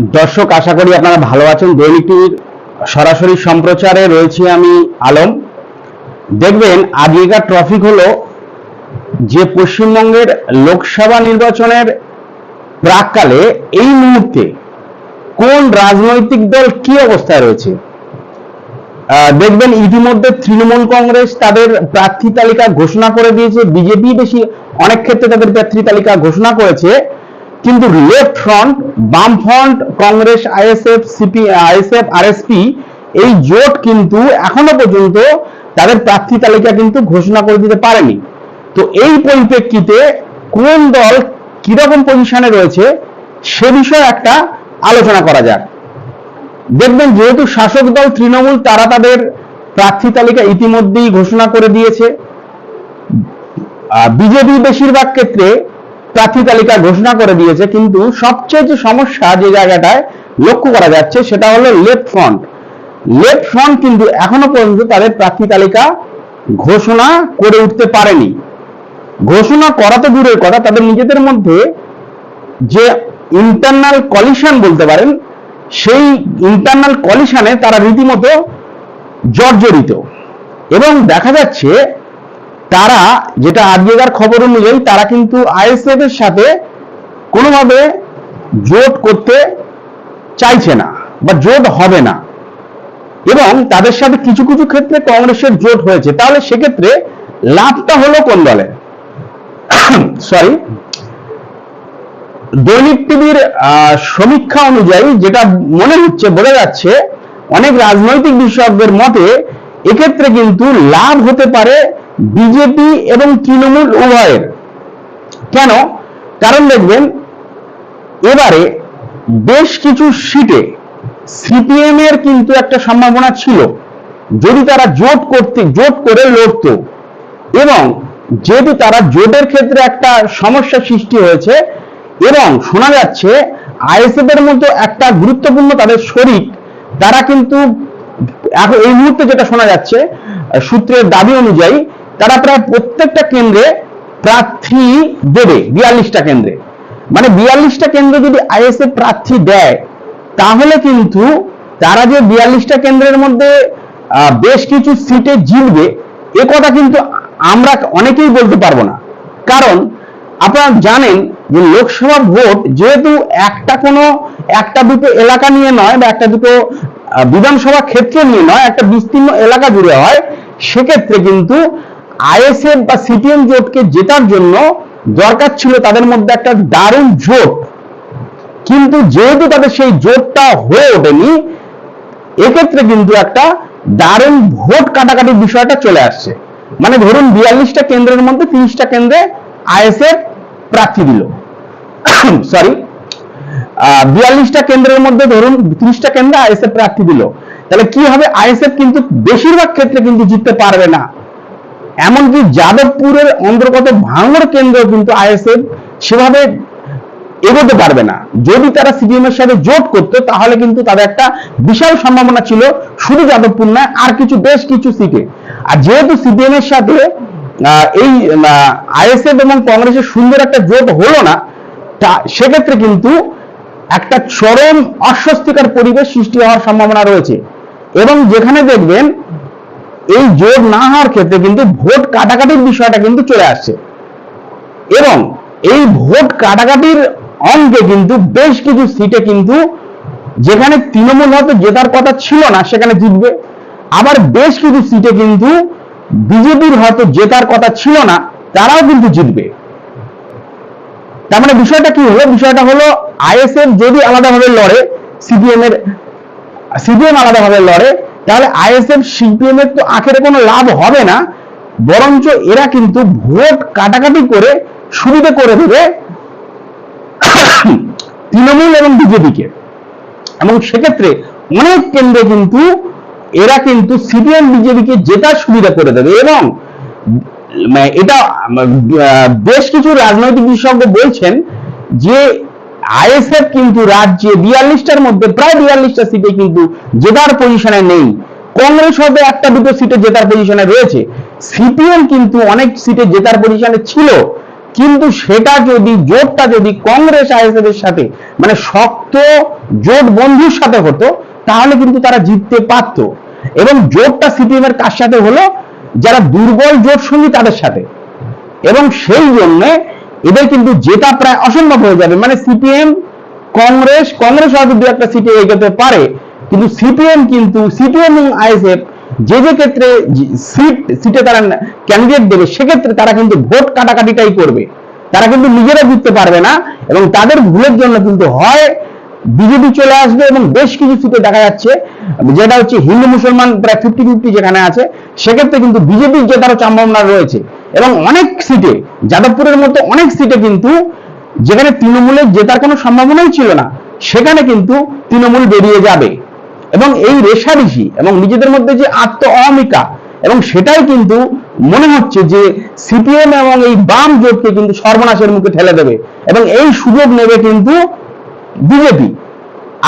দর্শক, আশা করি আপনারা ভালো আছেন। দৈনিক টিভির সরাসরি সম্প্রচারে রয়েছি আমি আলম। দেখবেন, আগেকার ট্রফিক হলো যে পশ্চিমবঙ্গের লোকসভা নির্বাচনের প্রাককালে এই মুহূর্তে কোন রাজনৈতিক দল কি অবস্থায় রয়েছে? দেখবেন, ইতিমধ্যে তৃণমূল কংগ্রেস তাদের প্রার্থী তালিকা ঘোষণা করে দিয়েছে। বিজেপি বেশি অনেক ক্ষেত্রে তাদের প্রার্থী তালিকা ঘোষণা করেছে। কিন্তু লেফট ফ্রন্ট বাম front Congress, ISF, CP, ISF, RSP এই জোট কিন্তু এখনও পর্যন্ত তাদের প্রার্থী তালিকা কিন্তু ঘোষণা করে দিতে পারেনি। তো এই পরিপ্রেক্ষিতে কোন দল কীরকম পজিশনে রয়েছে সে বিষয়ে একটা আলোচনা করা যাক। দেখবেন যেহেতু শাসক দল তৃণমূল, তারা তাদের প্রার্থী তালিকা ইতিমধ্যেই ঘোষণা করে দিয়েছে। বিজেপি বেশিরভাগ ক্ষেত্রে প্রার্থী তালিকা ঘোষণা করে দিয়েছে, কিন্তু সবচেয়ে যে সমস্যা যে জায়গাটায় লক্ষ্য করা যাচ্ছে সেটা হলো লেফট ফ্রন্ট লেফট ফ্রন্ট কিন্তু এখনও পর্যন্ত তাদের প্রার্থী তালিকা ঘোষণা করে উঠতে পারেনি। ঘোষণা করা তো দূরের কথা তাদের নিজেদের মধ্যে যে ইন্টারনাল কলিশন বলতে পারেন, সেই ইন্টারনাল কলিশনে তারা রীতিমতো জর্জরিত। এবং দেখা যাচ্ছে তারা যেটা আগেকার খবর অনুযায়ী তারা কিন্তু আইএসএফ এর সাথে কোনোভাবে জোট করতে চাইছে না বা জোট হবে না। এবং তাদের সাথে কিছু কিছু ক্ষেত্রে কংগ্রেসের জোট হয়েছে। তাহলে সেক্ষেত্রে লাভটা হলো কোন দলের? সরি দৈনিক টিভির সমীক্ষা অনুযায়ী যেটা মনে হচ্ছে, বোঝা যাচ্ছে, অনেক রাজনৈতিক বিশেষজ্ঞের মতে এক্ষেত্রে কিন্তু লাভ হতে পারে বিজেপি এবং তৃণমূল উভয়ের। কেন? কারণ দেখবেন, এবারে বেশ কিছু সিটে সিপিএম এর কিন্তু একটা সম্ভাবনা ছিল, যদি তারা জোট করতে, জোট করে লড়তো। এবং যেহেতু তারা জোটের ক্ষেত্রে একটা সমস্যা সৃষ্টি হয়েছে, এবং শোনা যাচ্ছে আইএসএফ এর মতো একটা গুরুত্বপূর্ণ তাদের শরিক, তারা কিন্তু এখন এই মুহূর্তে যেটা শোনা যাচ্ছে, সূত্রের দাবি অনুযায়ী তারা প্রায় প্রত্যেকটা কেন্দ্রে প্রার্থী দেবে, বিয়াল্লিশটা কেন্দ্রে। মানে বিয়াল্লিশটা কেন্দ্রে যদি আইএসএফ প্রার্থী দেয়, তাহলে কিন্তু তারা যে বিয়াল্লিশটা কেন্দ্রের মধ্যে বেশ কিছু সিটে জিতবে, এ কথা কিন্তু আমরা অনেকেই বলতে পারব না। কারণ আপনারা জানেন যে লোকসভা ভোট যেহেতু একটা কোনো, একটা দুটো এলাকা নিয়ে নয় বা একটা দুটো বিধানসভা ক্ষেত্র নিয়ে নয়, একটা বিস্তীর্ণ এলাকা জুড়ে হয়, সেক্ষেত্রে কিন্তু আইএসএফ বা সিপিএম জোটকে জেতার জন্য দরকার ছিল তাদের মধ্যে একটা দারুণ জোট। কিন্তু যেহেতু তাদের সেই জোটটা হয়ে ওঠেনি, এক্ষেত্রে কিন্তু একটা দারুণ ভোট কাটাকাটির বিষয়টা চলে আসছে। মানে ধরুন বিয়াল্লিশটা কেন্দ্রের মধ্যে তিরিশটা কেন্দ্রে আইএসএফ প্রার্থী দিল। সরি বিয়াল্লিশটা কেন্দ্রের মধ্যে ধরুন তিরিশটা কেন্দ্রে আইএসএফ প্রার্থী দিল। তাহলে কি হবে? আইএসএফ কিন্তু বেশিরভাগ ক্ষেত্রে কিন্তু জিততে পারবে না। এমনকি যাদবপুরের অন্তর্গত ভাঙড় কেন্দ্র কিন্তু আইএসএফ সেভাবে এগোতে পারবে না। যদি তারা সিপিএম এর সাথে জোট করতো, তাহলে কিন্তু তাদের একটা বিশাল সম্ভাবনা ছিল। শুধু যাদবপুর নয়, আর কিছু, বেশ কিছু সিটে। আর যেহেতু সিপিএম এর সাথে এই আইএসএফ এবং কংগ্রেসের সুন্দর একটা জোট হলো না, তা- সেক্ষেত্রে কিন্তু একটা চরম অস্বস্তিকর পরিবেশ সৃষ্টি হওয়ার সম্ভাবনা রয়েছে। এবং যেখানে দেখবেন এই জোট না হওয়ার ক্ষেত্রে কিন্তু ভোট কাটাকাটির বিষয়টা কিন্তু চলে আসছে। এবং এই ভোট কাটাকাটির অঙ্কে কিন্তু বেশ কিছু সিটে কিন্তু যেখানে তৃণমূল হয়তো জেতার কথা ছিল না, সেখানে জিতবে। আবার বেশ কিছু সিটে কিন্তু বিজেপির হয়তো জেতার কথা ছিল না, তারাও কিন্তু জিতবে। তার মানে বিষয়টা কি হলো? বিষয়টা হলো আইএসএফ যদি আলাদাভাবে লড়ে সিপিএম এর সিপিএম আলাদাভাবে লড়ে তাহলে আইএসএফ সিপিএম এর তো আখেরে কোনো লাভ হবে না, বরঞ্চ এরা কিন্তু ভোট কাটাকাটি করে সুবিধা করে দেবে তৃণমূল এবং বিজেপিকে। এবং সেক্ষেত্রে অনেক কেন্দ্রে কিন্তু এরা কিন্তু সিপিএম, বিজেপিকে জেতার সুবিধা করে দেবে এবং এটা বেশ কিছু রাজনৈতিক বিশেষজ্ঞ বলছেন যে আইএসএফ কিন্তু রাজ্যে বিয়াল্লিশটার মধ্যে, প্রায় বিয়াল্লিশটা সিটে কিন্তু জেতার পজিশনে নেই। কংগ্রেস হয়তো একটা, দুটো সিটে জেতার পজিশনে রয়েছে। সিপিএম কিন্তু অনেক সিটে জেতার পজিশনে ছিল। কিন্তু সেটা যদি, জোটটা যদি কংগ্রেস আইএসএফ এর সাথে মানে শক্ত জোট বন্ধুর সাথে হতো, তাহলে কিন্তু তারা জিততে পারত। এবং জোটটা সিপিএম এর কার সাথে হলো? যারা দুর্বল জোট সঙ্গী তাদের সাথে। এবং সেই জন্য এদের কিন্তু জেতা প্রায় অসম্ভব হয়ে যাবে। মানে সিপিএম, কংগ্রেস কংগ্রেস হয়তো দু একটা সিটে এগোতে পারে, কিন্তু সিপিএম কিন্তু, সিপিএম এবং আইএসএফ যে যে ক্ষেত্রে সিট, সিটে তারা ক্যান্ডিডেট দেবে, সেক্ষেত্রে তারা কিন্তু ভোট কাটাকাটিটাই করবে। তারা কিন্তু নিজেরা জিততে পারবে না, এবং তাদের ভুলের জন্য কিন্তু হয়, বিজেপি চলে আসবে এবং বেশ কিছু সিটে দেখা যাচ্ছে, যেটা হচ্ছে হিন্দু মুসলমান প্রায় ফিফটি ফিফটি যেখানে আছে, সেক্ষেত্রে কিন্তু বিজেপির জেতারও সম্ভাবনা রয়েছে। এবং অনেক সিটে যাদবপুরের মতো অনেক সিটে কিন্তু যেখানে তৃণমূলের জেতার কোনো সম্ভাবনাই ছিল না, সেখানে কিন্তু তৃণমূল বেরিয়ে যাবে। এবং এই রেশারেশি এবং নিজেদের মধ্যে যে আত্ম অহমিকা এবং সেটাই কিন্তু মনে হচ্ছে যে সিপিএম এবং এই বাম জোটকে কিন্তু সর্বনাশের মুখে ঠেলে দেবে এবং এই সুযোগ নেবে কিন্তু বিজেপি।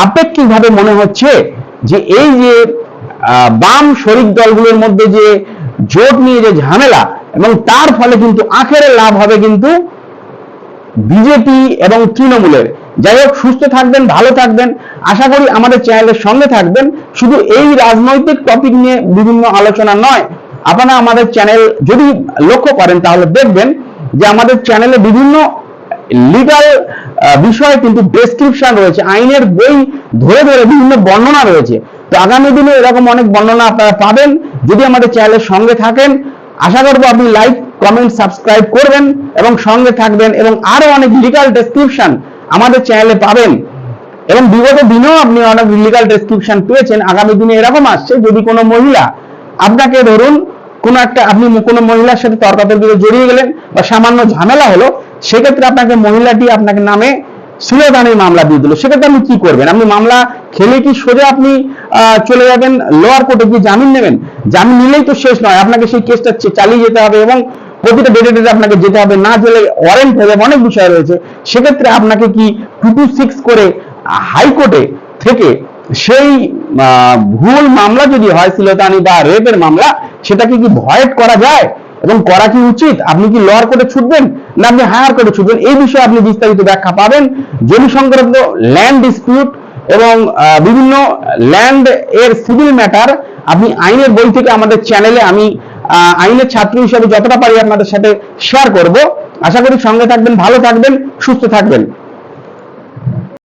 আপেক্ষিকভাবে মনে হচ্ছে যে এই যে বাম শরিক দলগুলোর মধ্যে যে জোট নিয়ে যে ঝামেলা এবং তার ফলে কিন্তু আখেরে লাভ হবে কিন্তু বিজেপি এবং তৃণমূলের। যাই হোক, সুস্থ থাকবেন, ভালো থাকবেন। আশা করি আমাদের চ্যানেলের সঙ্গে থাকবেন। শুধু এই রাজনৈতিক টপিক নিয়ে বিভিন্ন আলোচনা নয়, আপনারা আমাদের চ্যানেল যদি লক্ষ্য করেন, তাহলে দেখবেন যে আমাদের চ্যানেলে বিভিন্ন লিগাল বিষয়ে কিন্তু ডেসক্রিপশন রয়েছে, আইনের বই ধরে ধরে বিভিন্ন বর্ণনা রয়েছে। তো আগামী দিনে এরকম অনেক বর্ণনা আপনারা পাবেন। যদি আমাদের চ্যানেলের সঙ্গে থাকেন আশা করব আপনি লাইক কমেন্ট সাবস্ক্রাইব করবেন এবং সঙ্গে থাকবেন এবং আরও অনেক লিগাল ডেসক্রিপশন আমাদের চ্যানেলে পাবেন। এবং বিগত দিনেও আপনি অনেক লিগাল ডেসক্রিপশন পেয়েছেন, আগামী দিনে এরকম আসছে যদি কোনো মহিলা আপনাকে ধরুন কোনো একটা আপনি কোনো মহিলার সাথে তর্কাতর্কিতে জড়িয়ে গেলেন বা সামান্য ঝামেলা হলো, সেক্ষেত্রে আপনাকে মহিলাটি আপনাকে নামে সুলেদানের মামলা দিয়ে দিল। সেক্ষেত্রে আপনি কি করবেন? আপনি মামলা খেলে কি সোজা আপনি চলে যাবেন লোয়ার কোর্টে গিয়ে জামিন নেবেন। জামিন নিলেই তো শেষ নয়, আপনাকে সেই কেসটা চালিয়ে যেতে হবে এবং প্রতিটা ডেটে ডেটে আপনাকে যেতে হবে, না গেলে ওয়ারেন্ট যাবে, অনেক বিষয় রয়েছে। সেক্ষেত্রে আপনাকে কি টু টু সিক্স করে হাইকোর্টে থেকে সেই ভুল মামলা যদি হয় সিলতানি বা রেপের মামলা, সেটাকে কি ভয়েড করা যায়? এবং করা কি উচিত? আপনি কি লোয়ার কোর্টে ছুটবেন, না আপনি হায়ার কোর্টে ছুটবেন? এই বিষয়ে আপনি বিস্তারিত ব্যাখ্যা পাবেন। জমি সংক্রান্ত ল্যান্ড ডিসপিউট এবং বিভিন্ন ল্যান্ড এর সিভিল ম্যাটার আপনি আইনের বই থেকে আমাদের চ্যানেলে আমি আইনের ছাত্র হিসেবে যতটা পারি আপনাদের সাথে শেয়ার করব। আশা করি সঙ্গে থাকবেন, ভালো থাকবেন, সুস্থ থাকবেন।